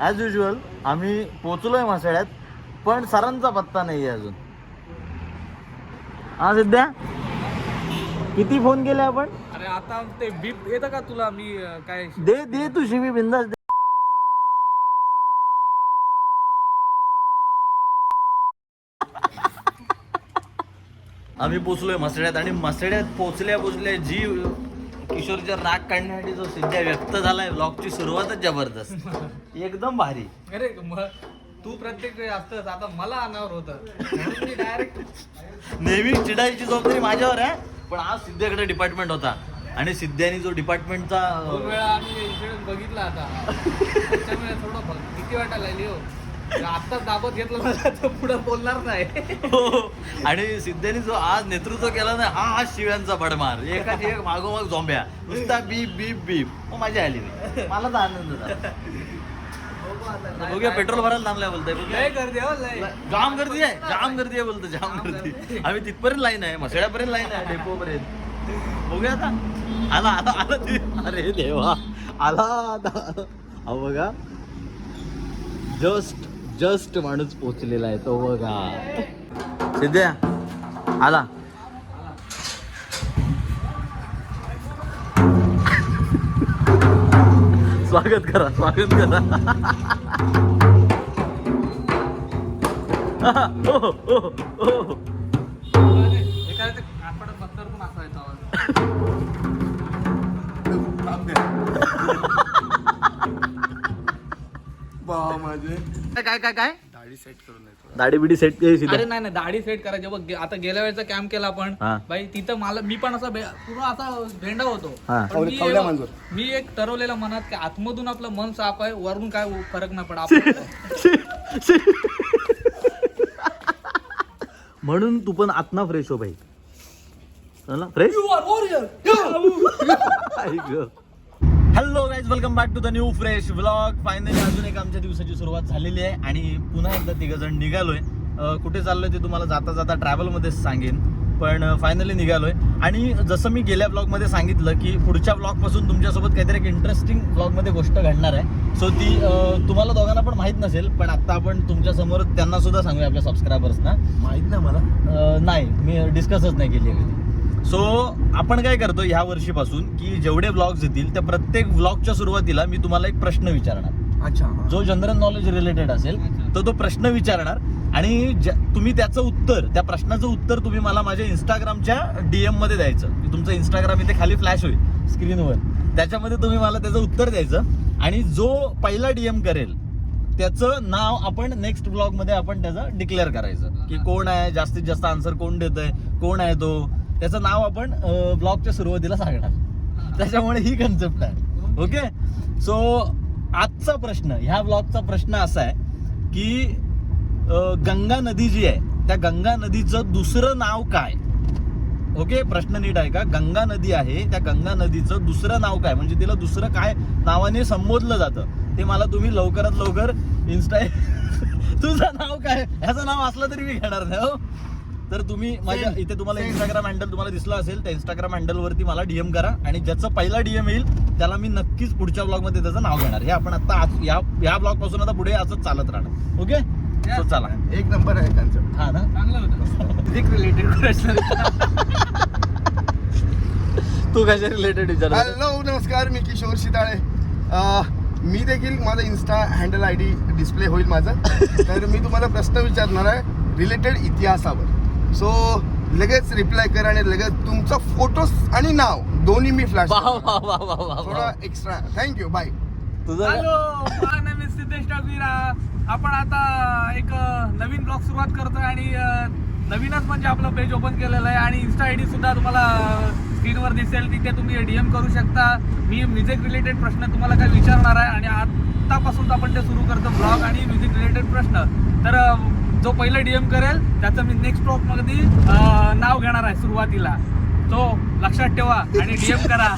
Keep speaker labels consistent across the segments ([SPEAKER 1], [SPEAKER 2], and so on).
[SPEAKER 1] As usual आम्ही पोचलोय मासाड्यात पण सरांचा पत्ता नाही आहे अजून. हा सध्या किती फोन केले आपण?
[SPEAKER 2] अरे आता ते बीप येतं का तुला? मी अं, काय?
[SPEAKER 1] दे दे तू शिवी बिंदास दे. आम्ही पोचलोय मसड्यात आणि मसड्यात पोचल्या पोचल्या जी किशोरच्या राग काढण्यासाठी जो सध्या व्यक्त झालाय ब्लॉगची सुरुवातच जबरदस्त. एकदम भारी.
[SPEAKER 2] अरे तू प्रत्येक वेळी असतंच आता मला अनावर होतं. मी डायरेक्ट
[SPEAKER 1] नेहमी चिडायची जबाबदारी माझ्यावर आहे पण आज सिद्ध्याकडे डिपार्टमेंट होता. आणि सिद्ध्यानी जो डिपार्टमेंटचा
[SPEAKER 2] दोन वेळा आम्ही इन्सिडेंट बघितला आता. त्याच्यामुळे थोडं भीती वाटायला लागली हो. आत्ताच दाबत घेतलं मला पुढे बोलणार नाही.
[SPEAKER 1] हो. आणि सिद्ध्यानी जो आज नेतृत्व केलं ना हा हा शिव्यांचा बडमार. एकाची एक मागोमाग झोंब्या. नुसता बीप बीप बीप. मजा आली मला तर आनंद झाला. बघूया पेट्रोल भरायला थांबलाय बोलताय.
[SPEAKER 2] गर्दी हो लय.
[SPEAKER 1] जाम गर्दी आहे जाम गर्दी आहे बोलतो जाम गर्दी आम्ही तिथपर्यंत लाईन आहे मसड्यापर्यंत लाईन आहे डेपो पर्यंत बघूया आता. आला आला आला ते. अरे देवा. आला आता. अहो बघा. जस्ट जस्ट माणूस पोचलेला आहे तो बघा. सिद्ध्या आला. स्वागत करा स्वागत करा.
[SPEAKER 2] अरे, एखाद्या
[SPEAKER 1] काय काय काय
[SPEAKER 3] दाढी सेट करून
[SPEAKER 1] दाढी बिडी सेट केली
[SPEAKER 2] अरे नाही नाही दाढी सेट करायची. बघ गे- आता गेल्या वेळेचा कॅम्प केला आपण.
[SPEAKER 1] हा.
[SPEAKER 2] बाई तिथं मला मी पण असा भे- पूर्ण असा भेंडा होतो.
[SPEAKER 1] हा.
[SPEAKER 2] पण मी एक-
[SPEAKER 3] मांजर.
[SPEAKER 2] मी एक ठरवलेलं मनात की आतमधून आपलं मन साफ आहे वरून काय फरक नाही पडा आपण
[SPEAKER 1] म्हणून तू पण आत्मा फ्रेश हो भाई fresh guys welcome back to the new fresh vlog finally अजून एक आमच्या दिवसाची सुरुवात झालेली आहे आणि पुन्हा एकदा तिघ जण निघालोय कुठे चाललोय ते तुम्हाला जाता जाता travel मध्येच सांगेन. पण फायनली निघालोय. आणि जसं मी गेल्या ब्लॉगमध्ये सांगितलं की पुढच्या ब्लॉगपासून तुमच्यासोबत काहीतरी एक इंटरेस्टिंग ब्लॉगमध्ये गोष्ट घडणार आहे. सो ती तुम्हाला दोघांना पण माहीत नसेल पण आता आपण तुमच्यासमोर त्यांना सुद्धा सांगूया आपल्या सबस्क्रायबर्सना
[SPEAKER 3] माहीत नाही मला.
[SPEAKER 1] नाही मी डिस्कसच नाही केली कधी. सो आपण काय करतो ह्या वर्षीपासून की जेवढे ब्लॉग्स येतील त्या प्रत्येक ब्लॉगच्या सुरुवातीला मी तुम्हाला एक प्रश्न विचारणार.
[SPEAKER 3] अच्छा.
[SPEAKER 1] जो जनरल नॉलेज रिलेटेड असेल तर तो प्रश्न विचारणार. आणि तुम्ही त्याचं उत्तर त्या प्रश्नाचं उत्तर तुम्ही मला माझ्या इंस्टाग्रामच्या डीएममध्ये द्यायचं. तुमचं इंस्टाग्राम इथे खाली फ्लॅश होईल स्क्रीनवर त्याच्यामध्ये तुम्ही मला त्याचं उत्तर द्यायचं. आणि जो पहिला डीएम करेल त्याचं नाव आपण नेक्स्ट ब्लॉगमध्ये आपण त्याचं डिक्लेअर करायचं. की कोण आहे जास्तीत जास्त आन्सर कोण देत आहे कोण आहे तो? त्याचं नाव आपण ब्लॉगच्या सुरुवातीला सांगणार. त्याच्यामुळे ही कन्सेप्ट आहे. ओके सो आजचा प्रश्न ह्या ब्लॉगचा प्रश्न असा आहे की गंगा नदी जी आहे त्या गंगा नदीचं दुसरं नाव काय? ओके प्रश्न नीट आहे का गंगा नदी आहे त्या गंगा नदीचं दुसरं नाव काय? म्हणजे तिला दुसरं काय नावाने संबोधलं जातं. ते मला तुम्ही लवकरात लवकर इन्स्टा तुझं नाव काय? ह्याचं नाव असलं तरी मी घेणार नाही हो. तर तुम्ही माझ्या इथे तुम्हाला इंस्टाग्राम हँडल तुम्हाला दिसलं असेल त्या इंस्टाग्राम हँडल वरती मला डीएम करा आणि ज्याचं पहिला डीएम येईल त्याला मी नक्कीच पुढच्या ब्लॉगमध्ये त्याचं नाव घेणार. हे आपण आता आज- या या ब्लॉगपासून आता पुढे असंच चालत राहणार. ओके चला.
[SPEAKER 3] एक नंबर आहे कन्सेप्ट
[SPEAKER 1] हा ना?
[SPEAKER 2] चांगलं होतं. फिजिक रिलेटेड प्रश्न
[SPEAKER 1] तू कशा रिलेटेड विचार
[SPEAKER 3] हॅलो नमस्कार मी किशोर शिताळे. मी देखील माझा insta handle I D display होईल माझं. तर मी तुम्हाला प्रश्न विचारणार आहे रिलेटेड इतिहासावर. सो लगेच रिप्लाय करा आणि लगेच तुमचा फोटो आणि नाव दोन्ही मी फ्लॅश
[SPEAKER 1] वा वा वा वा वा
[SPEAKER 3] थोडा एक्स्ट्रा थँक्यू बाय
[SPEAKER 1] तुझं
[SPEAKER 2] हॅलो माझं नाव आहे सिद्धेश टाकवीरा. आपण आता एक अ, नवीन ब्लॉग सुरुवात करतोय आणि अ, नवीनच म्हणजे आपलं पेज ओपन केलेलं आहे आणि इन्स्टा आय डी सुद्धा तुम्हाला स्क्रीनवर दिसेल. तिथे तुम्ही डीएम करू शकता. मी म्युझिक रिलेटेड प्रश्न तुम्हाला काय विचारणार आहे? आणि आत्तापासून आपण ते सुरू करतो ब्लॉग आणि म्युझिक रिलेटेड प्रश्न. तर अ, जो पहिलं डीएम करेल त्याचं मी नेक्स्ट ब्लॉगमध्ये नाव घेणार आहे सुरुवातीला. तो लक्षात ठेवा आणि डीएम करा.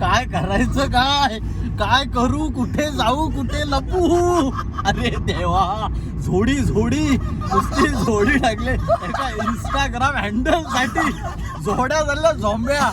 [SPEAKER 1] काय करायचं काय? काय करू? कुठे जाऊ? कुठे लपू? अरे देवा झोडी झोडी. नुसती झोडी टाकले एका इंस्टाग्राम हँडलसाठी झोड्या झाल्या झोंब्या.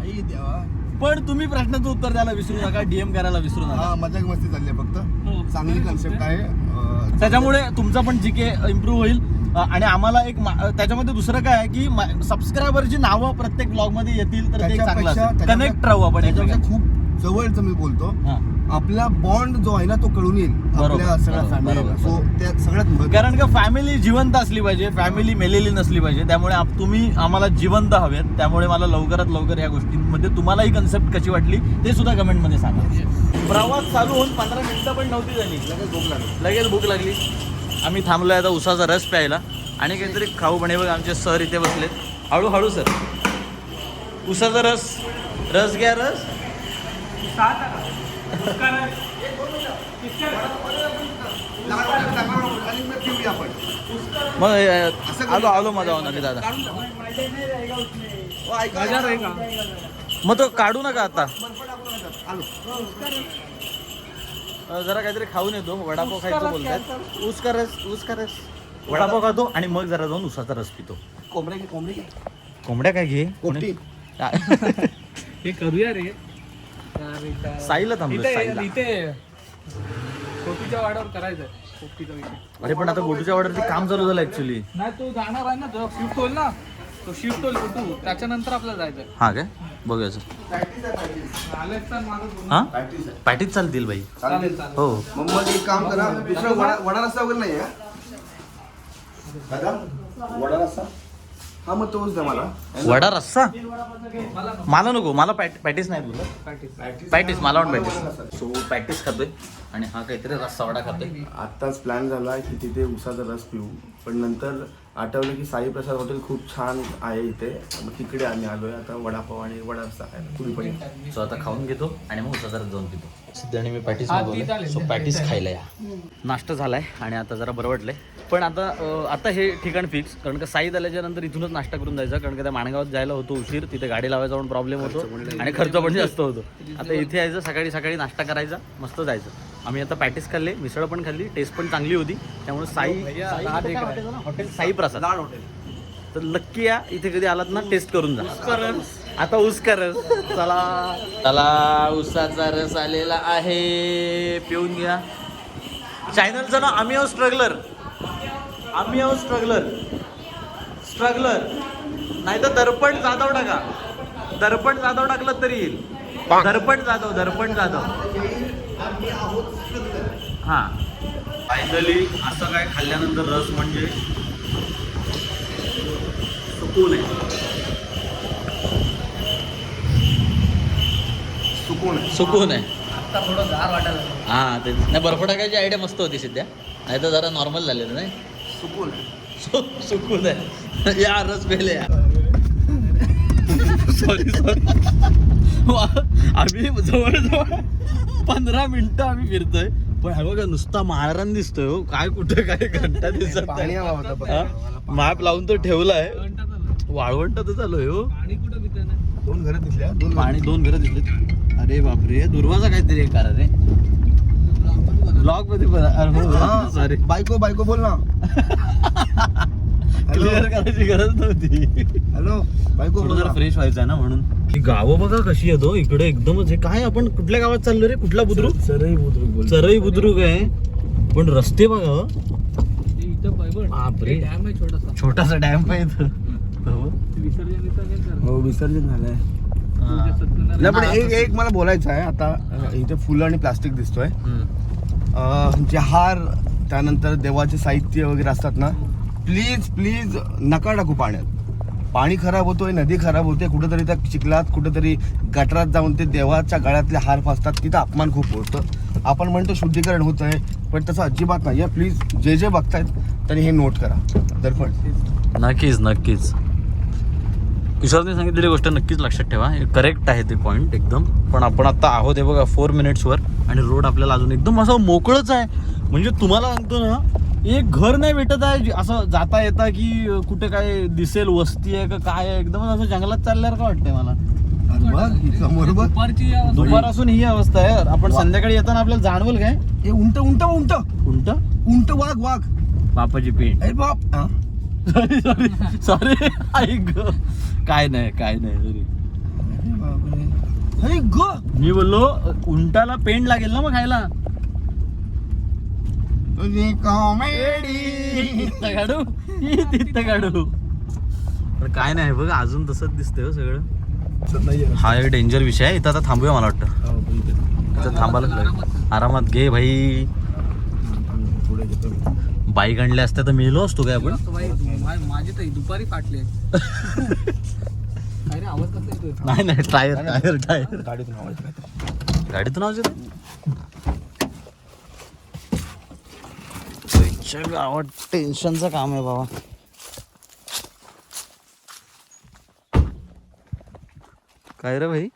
[SPEAKER 3] आई देवा.
[SPEAKER 1] पण तुम्ही प्रश्नाचं उत्तर द्यायला विसरू नका डीएम करायला विसरू नका
[SPEAKER 3] हा मजाक मस्ती चालली आहे फक्त
[SPEAKER 2] हो.
[SPEAKER 3] चांगली कन्सेप्ट आहे अं,
[SPEAKER 1] त्याच्यामुळे तुमचा पण जी के इम्प्रूव्ह होईल अ, आणि आम्हाला एक मा- त्याच्यामध्ये दुसरं काय आहे की सबस्क्रायबरची नावं प्रत्येक ब्लॉगमध्ये येतील तर ते एक चांगलं
[SPEAKER 3] त्याच्यापेक्षा-
[SPEAKER 1] कनेक्ट राहू आपण
[SPEAKER 3] त्याच्यापेक्षा
[SPEAKER 1] एकमेकांशी.
[SPEAKER 3] खूप जवळचं मी बोलतो
[SPEAKER 1] हा.
[SPEAKER 3] आपला बॉन्ड जो आहे ना तो कळून येईल.
[SPEAKER 1] बरोबर,
[SPEAKER 3] आपल्या सगळ्या
[SPEAKER 1] बरोबर,
[SPEAKER 3] फॅमिलीला
[SPEAKER 1] बरोबर.
[SPEAKER 3] सो त्या सगळ्यात महत्त्वाचं.
[SPEAKER 1] कारण का फॅमिली जिवंत असली पाहिजे फॅमिली मेलेली नसली पाहिजे. त्यामुळे आप- तुम्ही आम्हाला जिवंत हवेत. त्यामुळे मला लवकरात लवकर या गोष्टींमध्ये तुम्हाला ही कन्सेप्ट कशी वाटली ते सुद्धा कमेंटमध्ये सांगा. प्रवास चालू होऊन पंधरा मिनिटं पण नव्हती झाली.
[SPEAKER 3] लगेच झोप लागली.
[SPEAKER 1] लगेच भूक लागली. आम्ही थांबलोय आता उसाचा रस प्यायला. आणि काहीतरी खाऊ. पण हे बघ आमचे सर इथे बसलेत. हळूहळू सर. उसाचा रस. रस घ्या रस.
[SPEAKER 3] मग
[SPEAKER 1] आलो आलो माझा होणार दादा. मग तो काढू नका आता. जरा काहीतरी खाऊन येतो. वडापाव खायचं बोलतात ऊस का रस ऊस का रस वडापाव खातो आणि मग जरा जाऊन उसाचा रस पितो.
[SPEAKER 3] कोंबड्या घे कोंबडी घे.
[SPEAKER 1] कोंबड्या काय घे?
[SPEAKER 2] हे करूया रे.
[SPEAKER 1] साईला थांबलो साईला.
[SPEAKER 2] इथे कोटीच्या वाड्यावर कोटीचा विषय.
[SPEAKER 1] अरे पण आता गोटूच्या ऑर्डरचे काम चालू झालं ऍक्च्युली
[SPEAKER 2] नाही तो जाणार आहे ना जो शिफ्ट होईल ना. तो शिफ्ट होईल कुठू त्याच्यानंतर आपल्याला जायचंय.
[SPEAKER 1] हा काय?
[SPEAKER 2] आलेच तर माझं.
[SPEAKER 1] हा?
[SPEAKER 3] प्रॅक्टिस आहे
[SPEAKER 1] पॅटीच चालतील बाई.
[SPEAKER 2] चालेल चालेल.
[SPEAKER 1] हो.
[SPEAKER 3] मग मग एक काम करा दुसरा वडा वडा रस्ता वगैरे नाही आहे दादा वडा रस्ता? हा मग तोच द्या मला.
[SPEAKER 1] वडा रस्सा?
[SPEAKER 2] मला
[SPEAKER 1] मला नको मला पॅट पॅटीस नाही तुला पॅटीस. मला पण पॅटीस. सो पॅटीस खातोय आणि हा काहीतरी रस्सा वडा खातोय.
[SPEAKER 3] आत्ताच प्लॅन झाला की तिथे उसाचा रस पिऊ. पण नंतर आठवलं की साई प्रसाद हॉटेल खूप छान आहे इथे. मग तिकडे आम्ही आलोय. आता वडापाव आणि वडा रस्ता खायला. पुरी पण
[SPEAKER 1] सो आता खाऊन घेतो आणि मग उसाचा रस जाऊन पितो. सध्याने मी पॅटीस मागवले. सो पॅटीस खायला या. नाश्ता झालाय आणि आता जरा बरं वाटलंय. पण आता आता हे ठिकाण फिक्स कारण का साईद आल्याच्यानंतर इथूनच नाश्ता करून जायचा कारण का त्या माणगावात जायला होतो उशीर. तिथे गाडी लावायचा पण प्रॉब्लेम होतो. आणि खर्च पण जास्त होतो. आता इथे यायचं सकाळी सकाळी नाश्ता करायचा मस्त जायचं. आम्ही आता पॅटीस खाल्ले मिसळ पण खाल्ली टेस्ट पण चांगली होती. त्यामुळे साई साई
[SPEAKER 2] आहे.
[SPEAKER 1] Hotel Sai Prasad
[SPEAKER 3] hotel.
[SPEAKER 1] तर नक्की या इथे कधी आलात ना टेस्ट करून जा. आता ऊस का रस चला. चला ऊसाचा रस आलेला आहे. पिऊन घ्या. चॅनलचं ना आम्ही स्ट्रगलर आम्ही आहो स्ट्रगलर. स्ट्रगलर. नाही तर दर्पण जाधव टाका. दर्पण जाधव टाकलं तरी येईल. दर्पण जाधव दर्पण जाधव. हा. फायनली असं काय खाल्ल्यानंतर रस म्हणजे सुकून आहे
[SPEAKER 3] सुकून आहे
[SPEAKER 1] सुकून आहे
[SPEAKER 2] आता थोडं गार वाटायला.
[SPEAKER 1] हा ते नाही बर्फ टाकायची आयडिया मस्त होती सध्या. नाही तर जरा नॉर्मल झालेलं नाही.
[SPEAKER 3] सुकून आहे.
[SPEAKER 1] सु- सुकून आहे. या रस पेले सॉरी सॉरी आम्ही जवळजवळ पंधरा मिनिटं आम्ही फिरतोय. पण हे बघा नुसता महाराण दिसतोय हो. काय कुठे काय घंटा दिसत
[SPEAKER 3] पाणी हवा होता पण.
[SPEAKER 1] मॅप लावून तो ठेवलाय. वाळवंट तर चालू हो.
[SPEAKER 2] पाणी कुठं पितंय ना
[SPEAKER 3] दोन घरं दिसल्या. दोन
[SPEAKER 1] पाणी दोन घरं दिसले अरे बापरे दुर्वाजा काहीतरी एक करा रे ब्लॉगमध्ये सॉरी
[SPEAKER 3] बायको बायको बोल ना.
[SPEAKER 1] क्लिअर करायची गरज नव्हती.
[SPEAKER 3] हॅलो बायको
[SPEAKER 1] जरा. फ्रेश व्हायचं आहे ना म्हणून. ही गावं बघा कशी येतो इकडे एकदमच हे काय आपण कुठल्या गावात चाललो रे? कुठला बुद्रुक?
[SPEAKER 3] सरई बुद्रुक बोल
[SPEAKER 1] चरई बुद्रुक आहे. पण रस्ते बघा हो.
[SPEAKER 2] छोटासा.
[SPEAKER 1] छोटासा डॅम आहे. हो.
[SPEAKER 2] विसर्जन.
[SPEAKER 3] हो झालंय.
[SPEAKER 1] हा.
[SPEAKER 3] पण एक एक मला बोलायचं आहे. आता इथे फुलं आणि प्लास्टिक दिसतोय. जे हार त्यानंतर देवाचे साहित्य वगैरे असतात ना प्लीज प्लीज नका टाकू पाण्यात. पाणी खराब होतोय नदी खराब होते कुठेतरी त्या चिखलात कुठेतरी गटरात जाऊन ते देवाच्या गळ्यातले हार फासतात तिथं अपमान खूप होतं. आपण म्हणतो शुद्धीकरण होत आहे पण तसं अजिबात नाही प्लीज जे जे बघतायत त्यांनी हे नोट करा. दर्पण.
[SPEAKER 1] नक्कीच नक्कीच. किशोरने सांगितलेली गोष्ट नक्कीच लक्षात ठेवा. करेक्ट आहे ते पॉईंट एकदम. पण आपण आता आहोत हे बघा फोर मिनिट्सवर आणि रोड आपल्याला अजून एकदम असं मोकळंच आहे. म्हणजे तुम्हाला सांगतो ना एक घर नाही भेटत आहे. असं जाता येता की कुठे काय दिसेल वस्ती आहे का काय आहे एकदम असं जंगलात चालल्यावर का वाटतंय मला. दुपार असून ही अवस्था. आहे. आपण. संध्याकाळी येताना आपल्याला जाणवल काय?
[SPEAKER 3] हे उंट उंट उंट.
[SPEAKER 1] उंट?
[SPEAKER 3] उंट वाघ वाघ.
[SPEAKER 1] बापाची पेंट.
[SPEAKER 3] अरे बाप. हा.
[SPEAKER 1] सॉरी सॉरी सॉरी ऐक काय नाही काय नाही
[SPEAKER 3] अरे
[SPEAKER 2] ग.
[SPEAKER 1] मी बोललो उंटाला पेंड लागेल ना मग खायला?
[SPEAKER 3] तुझी कॉमेडी
[SPEAKER 1] तिथं काढू तिथं काढू. पण काय नाही बघ अजून तसंच दिसतंय हो सगळं. हा एक डेंजर विषय आहे. इथं आता थांबूया मला वाटतं. इथं थांबायला लागलं आरामात घे भाई. बाईक आणले असत्या तर मेलो असतो काय आपण?
[SPEAKER 2] माझी तर दुपारी फाटले अरे आवाज कसला येतोय?
[SPEAKER 1] नाही नाही टायर टायर टायर.
[SPEAKER 3] गाडीतून आवाज येतो.
[SPEAKER 1] गाडीतून आवाज येतो गावात टेन्शनचं काम आहे बाबा. काय रे भाई?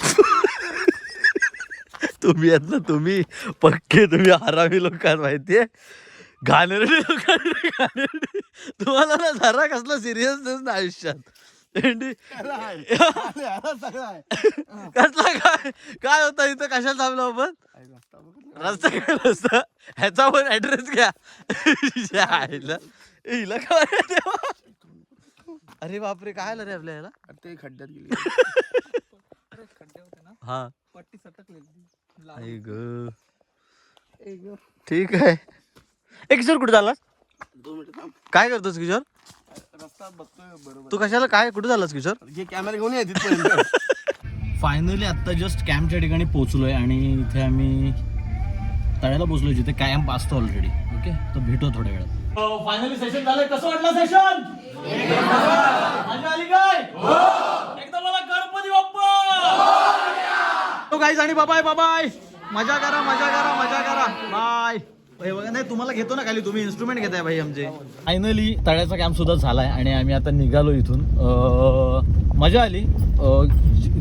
[SPEAKER 1] तुम्ही आहेत ना तुम्ही पक्के तुम्ही हरामी लोक आहात माहितीये? घाणेरडे. तुम्हाला ना जरा कसला सिरियसनेस ना आयुष्यात. कसला काय? काय होता इथं? कशाला थांबलो आपण? रस्ता काय रस्ता? ह्याचा पण ऍड्रेस घ्या. आईला. हिला काय? अरे बापरे काय आलं रे आपल्या ह्याला
[SPEAKER 3] ते खड्ड्यात गेली.
[SPEAKER 2] खड्डे होते ना
[SPEAKER 1] हा.
[SPEAKER 2] पट्टी सटकलेली.
[SPEAKER 1] आई ग. ठीक आहे. ए किशोर कुठे झालास
[SPEAKER 3] दोन मिनिटं थांब
[SPEAKER 1] काय करतोस किशोर
[SPEAKER 3] रस्ता बघतोय बरोबर
[SPEAKER 1] तू कशाला काय कुठे झालास किशोर
[SPEAKER 3] घे कॅमेरा घेऊन ये तिथपर्यंत
[SPEAKER 1] फायनली आत्ता जस्ट कॅम्पच्या ठिकाणी पोहोचलोय आणि इथे आम्ही तळ्याला पोहोचलोय जिथे कॅम्प असतो ऑलरेडी ओके तर भेटू थोड्या वेळात फायनली सेशन झालंय कसं वाटलं सेशन मजा आली काय एकदम मला गणपती बाप्पा तो गाईज आणि बाबाय बाबाय मजा करा मजा करा मजा करा बाय नाही तुम्हाला घेतो ना खाली तुम्ही इन्स्ट्रुमेंट घेताय भाई आमचे. फायनली तळ्याचा कॅम्प सुद्धा झालाय आणि आम्ही आता निघालो इथून. मजा आली.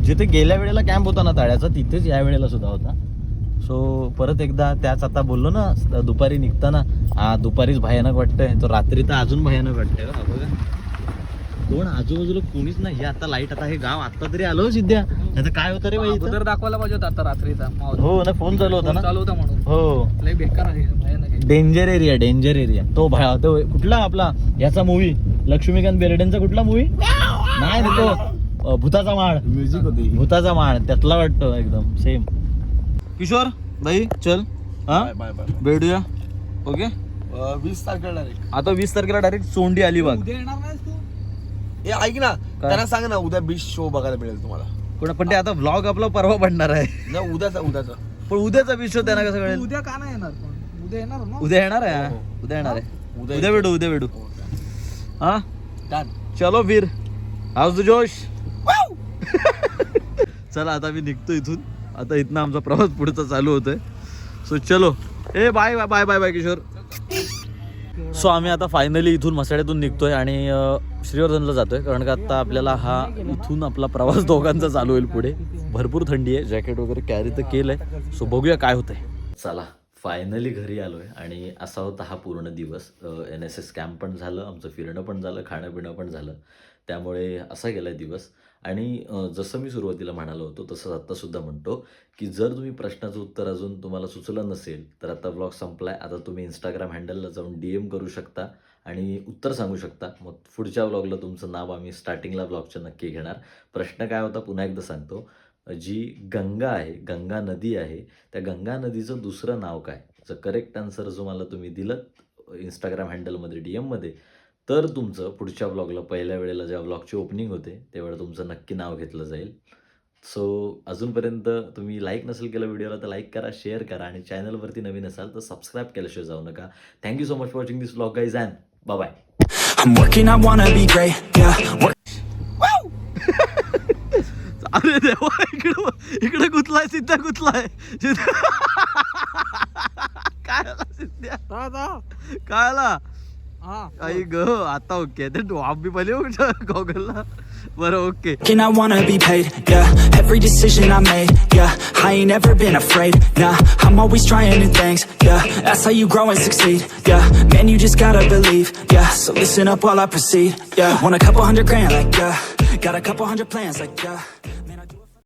[SPEAKER 1] जिथे गेल्या वेळेला कॅम्प होता ना तळ्याचा तिथेच या वेळेला सुद्धा होता. सो परत एकदा त्याच आता बोललो ना दुपारी निघताना हा दुपारीच भयानक वाटतंय. तो रात्री तर अजून भयानक वाटतंय बघा. कोण आजूबाजूला कोणीच नाही. हे आता लाइट आता हे गाव आता तरी आलो सिद्ध्या. नाही तर काय होतं रे भाई इथं?
[SPEAKER 2] अगोदर दाखवायला पाहिजे होता आता रात्रीचा माहोल.
[SPEAKER 1] हो ना फोन चालू होता ना?
[SPEAKER 2] चालू होता म्हणून.
[SPEAKER 1] हो.
[SPEAKER 2] लय बेकार आहे भयानक आहे.
[SPEAKER 1] डेंजर एरिया डेंजर एरिया तो भया तो कुठला आपला? याचा मूवी लक्ष्मीकांत बेर्डेंचा कुठला मूवी नाही रे तो अ, भूताचा माळ.
[SPEAKER 3] म्युझिक होती.
[SPEAKER 1] भूताचा माळ. त्यातला वाटतो एकदम सेम किशोर भाई चल. हा?
[SPEAKER 3] बाय बाय बाय
[SPEAKER 1] भेटूया. ओके?
[SPEAKER 3] वीस तारखेला डायरेक्ट
[SPEAKER 1] आता वीस तारखेला डायरेक्ट सोंडी अलिबाग
[SPEAKER 2] उद्या येणार नाहीस तू.
[SPEAKER 3] ए ऐक ना त्यांना सांग ना उद्या बीच शो बघायला मिळेल तुम्हाला.
[SPEAKER 1] पण पण ते आता व्लॉग आपला परवा पडणार आहे.
[SPEAKER 3] ना उद्याचा उद्याचा.
[SPEAKER 1] पण उद्याचा विषय त्यांना कसं कळेल?
[SPEAKER 2] उद्या का नाही येणार पण? उद्या येणार ना?
[SPEAKER 1] उद्या येणार आहे
[SPEAKER 3] हो,
[SPEAKER 1] हा?
[SPEAKER 3] हो.
[SPEAKER 1] उद्या येणार आहे.
[SPEAKER 3] उद्या
[SPEAKER 1] उद्या भेटू उद्या भेटू. हा
[SPEAKER 3] डन
[SPEAKER 1] चलो फिर. हाऊस द जोश. चला आता मी निघतो इथून. आता इथनं आमचा प्रवास पुढचा चालू होतोय. सो चलो. ए bye bye bye bye bye Kishor. So आम्ही आता फायनली इथून मसाड्यातून निघतोय आणि अं, श्रीवर्धनला जातोय कारण का आता आपल्याला हा इथून आपला प्रवास दोघांचा चालू होईल पुढे. भरपूर थंडी आहे जॅकेट वगैरे कॅरी तर केलंय. सो बघूया काय होतंय. चला फायनली घरी आलोय आणि असा होता हा पूर्ण दिवस. एन एस एस कॅम्प पण झालं आमचं फिरणं पण झालं खाणं पिणं पण झालं. त्यामुळे असा गेला दिवस. आणि जसं मी सुरुवातीला म्हणालो होतो तसंच आत्तासुद्धा म्हणतो की जर तुम्ही प्रश्नाचं उत्तर अजून तुम्हाला सुचलं नसेल तर आता ब्लॉग संपलाय. आता तुम्ही इंस्टाग्राम हँडलला जाऊन डी एम करू शकता. आणि उत्तर सांगू शकता. मग पुढच्या ब्लॉगला तुमचं नाव आम्ही स्टार्टिंगला ब्लॉगच्या नक्की घेणार. प्रश्न काय होता पुन्हा एकदा सांगतो. जी गंगा आहे गंगा नदी आहे त्या गंगा नदीचं दुसरं नाव काय? जर करेक्ट आन्सर जो मला तुम्ही दिलं इंस्टाग्राम हँडलमध्ये डी एममध्ये तर तुमचं पुढच्या ब्लॉगला पहिल्या वेळेला जेव्हा ब्लॉगची ओपनिंग होते तेव्हा तुमचं नक्की नाव घेतलं जाईल. सो अजूनपर्यंत तुम्ही लाईक नसेल केलं व्हिडिओला तर लाईक करा शेअर करा आणि चॅनलवरती नवीन असाल तर सबस्क्राईब केल्याशिवाय जाऊ नका. Thank you so much for watching this blog guys and bye
[SPEAKER 4] I'm working, I wanna be great, yeah. Work-
[SPEAKER 1] अरे देवा इकडे इकडे गुतलाय सिद्ध्या गुतलाय. काय आला सिद्ध्या? काय आला? ಈಗ ಅತ್ತ ಓಕೆ ದಟ್ ವಾಬಿ ಬಲಿ ಹೋಗಲ್ಲ ಬರ okay
[SPEAKER 4] Can I wanna be paid? Yeah, every decision I made. Yeah, I ain't ever been afraid. Nah, I'm always trying new things. Yeah, that's how you grow and succeed. Yeah, man, you just gotta believe. Yeah, so listen up while I proceed. Yeah, want a couple hundred grand, like yeah, got a couple hundred plans, like yeah.